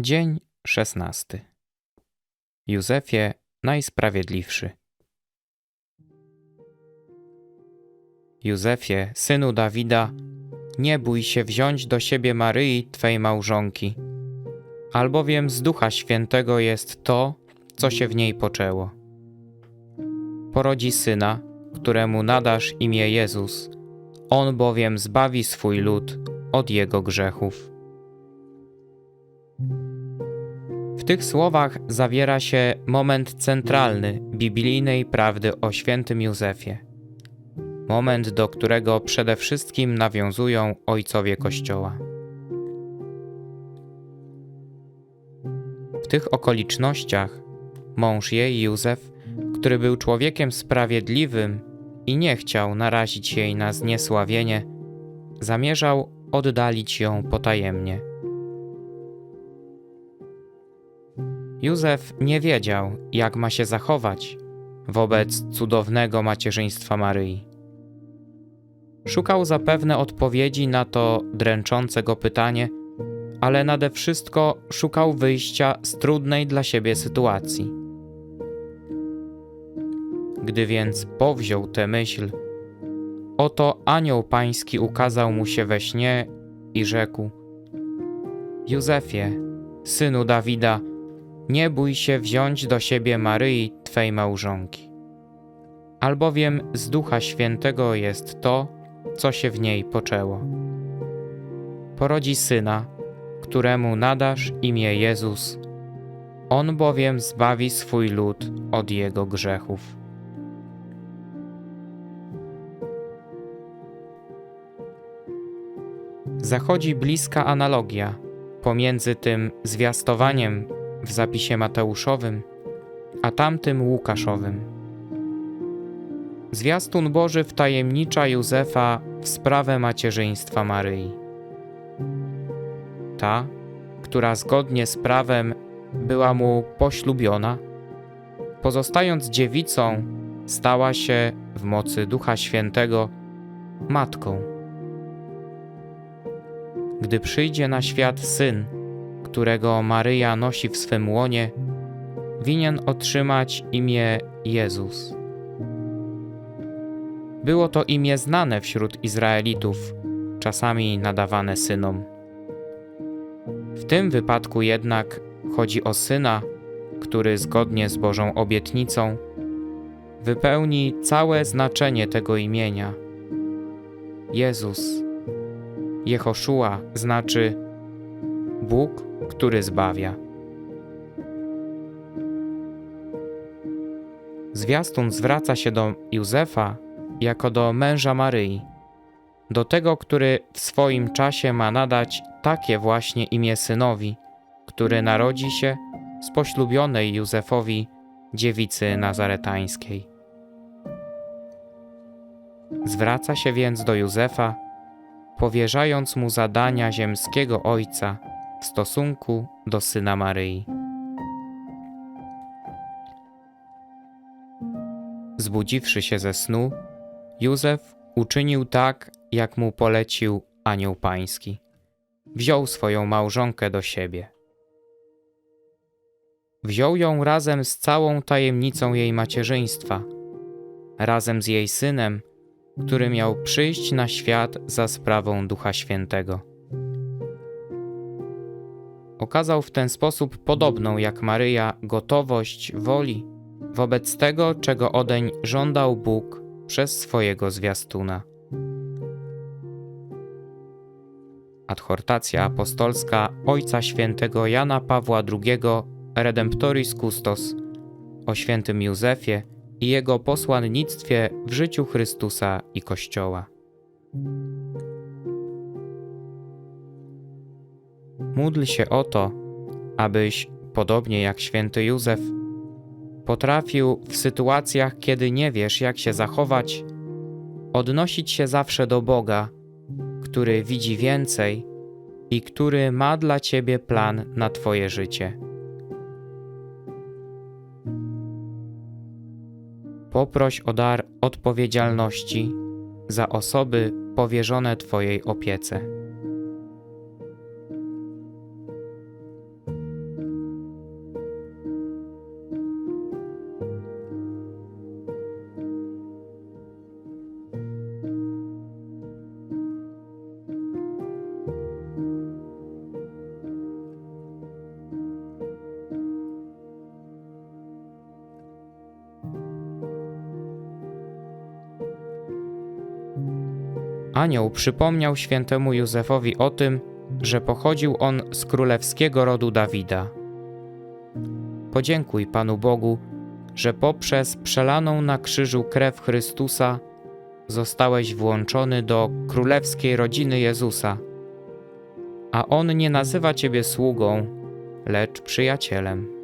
Dzień szesnasty. Józefie najsprawiedliwszy. Józefie, synu Dawida, nie bój się wziąć do siebie Maryi, Twej małżonki, albowiem z Ducha Świętego jest to, co się w niej poczęło. Porodzi syna, któremu nadasz imię Jezus, on bowiem zbawi swój lud od jego grzechów. Tych słowach zawiera się moment centralny biblijnej prawdy o świętym Józefie. Moment, do którego przede wszystkim nawiązują ojcowie Kościoła. W tych okolicznościach mąż jej, Józef, który był człowiekiem sprawiedliwym i nie chciał narazić jej na zniesławienie, zamierzał oddalić ją potajemnie. Józef nie wiedział, jak ma się zachować wobec cudownego macierzyństwa Maryi. Szukał zapewne odpowiedzi na to dręczące go pytanie, ale nade wszystko szukał wyjścia z trudnej dla siebie sytuacji. Gdy więc powziął tę myśl, oto anioł pański ukazał mu się we śnie i rzekł: Józefie, synu Dawida, nie bój się wziąć do siebie Maryi, Twej małżonki. Albowiem z Ducha Świętego jest to, co się w niej poczęło. Porodzi syna, któremu nadasz imię Jezus, on bowiem zbawi swój lud od jego grzechów. Zachodzi bliska analogia pomiędzy tym zwiastowaniem w zapisie Mateuszowym, a tamtym Łukaszowym. Zwiastun Boży wtajemnicza Józefa w sprawę macierzyństwa Maryi. Ta, która zgodnie z prawem była mu poślubiona, pozostając dziewicą, stała się w mocy Ducha Świętego matką. Gdy przyjdzie na świat syn, którego Maryja nosi w swym łonie, winien otrzymać imię Jezus. Było to imię znane wśród Izraelitów, czasami nadawane synom. W tym wypadku jednak chodzi o syna, który zgodnie z Bożą obietnicą wypełni całe znaczenie tego imienia. Jezus, Jehoszua znaczy Bóg który zbawia. Zwiastun zwraca się do Józefa jako do męża Maryi, do tego, który w swoim czasie ma nadać takie właśnie imię synowi, który narodzi się z poślubionej Józefowi dziewicy nazaretańskiej. Zwraca się więc do Józefa, powierzając mu zadania ziemskiego ojca w stosunku do syna Maryi. Zbudziwszy się ze snu, Józef uczynił tak, jak mu polecił anioł pański. Wziął swoją małżonkę do siebie. Wziął ją razem z całą tajemnicą jej macierzyństwa, razem z jej synem, który miał przyjść na świat za sprawą Ducha Świętego. Okazał w ten sposób podobną jak Maryja gotowość woli wobec tego, czego odeń żądał Bóg przez swojego zwiastuna. Adhortacja apostolska Ojca Świętego Jana Pawła II Redemptoris Custos o świętym Józefie i jego posłannictwie w życiu Chrystusa i Kościoła. Módl się o to, abyś, podobnie jak święty Józef, potrafił w sytuacjach, kiedy nie wiesz, jak się zachować, odnosić się zawsze do Boga, który widzi więcej i który ma dla ciebie plan na Twoje życie. Poproś o dar odpowiedzialności za osoby powierzone Twojej opiece. Anioł przypomniał świętemu Józefowi o tym, że pochodził on z królewskiego rodu Dawida. Podziękuj Panu Bogu, że poprzez przelaną na krzyżu krew Chrystusa zostałeś włączony do królewskiej rodziny Jezusa, a On nie nazywa Ciebie sługą, lecz przyjacielem.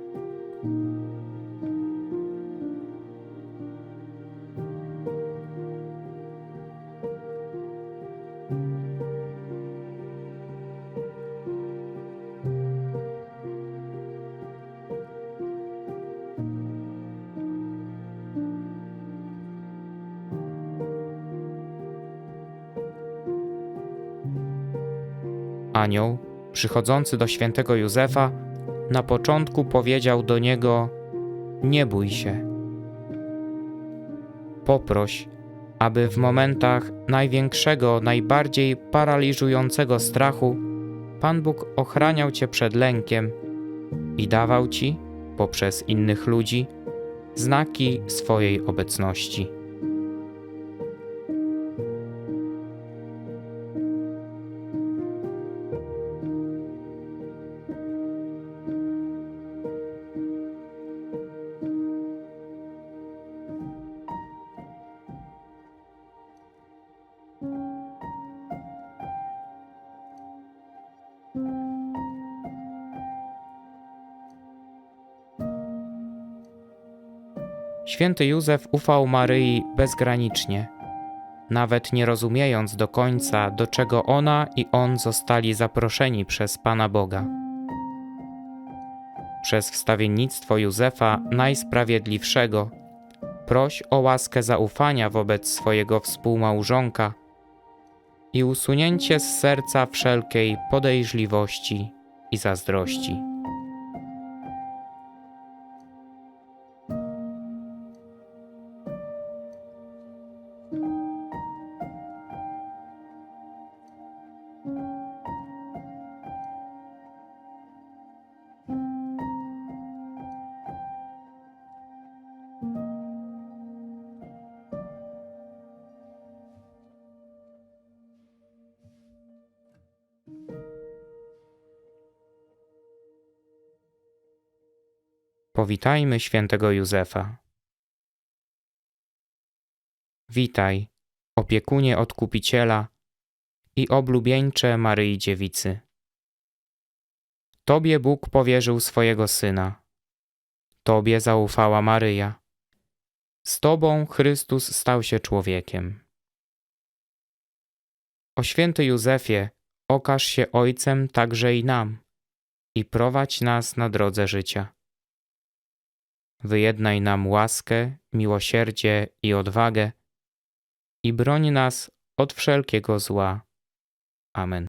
Anioł, przychodzący do świętego Józefa, na początku powiedział do niego: Nie bój się. Poproś, aby w momentach największego, najbardziej paraliżującego strachu Pan Bóg ochraniał cię przed lękiem i dawał ci, poprzez innych ludzi, znaki swojej obecności. Święty Józef ufał Maryi bezgranicznie, nawet nie rozumiejąc do końca, do czego ona i on zostali zaproszeni przez Pana Boga. Przez wstawiennictwo Józefa Najsprawiedliwszego proś o łaskę zaufania wobec swojego współmałżonka i usunięcie z serca wszelkiej podejrzliwości i zazdrości. Powitajmy świętego Józefa. Witaj, opiekunie Odkupiciela i oblubieńcze Maryi Dziewicy. Tobie Bóg powierzył swojego Syna. Tobie zaufała Maryja. Z Tobą Chrystus stał się człowiekiem. O święty Józefie, okaż się Ojcem także i nam i prowadź nas na drodze życia wyjednaj nam łaskę, miłosierdzie i odwagę i broń nas od wszelkiego zła. Amen.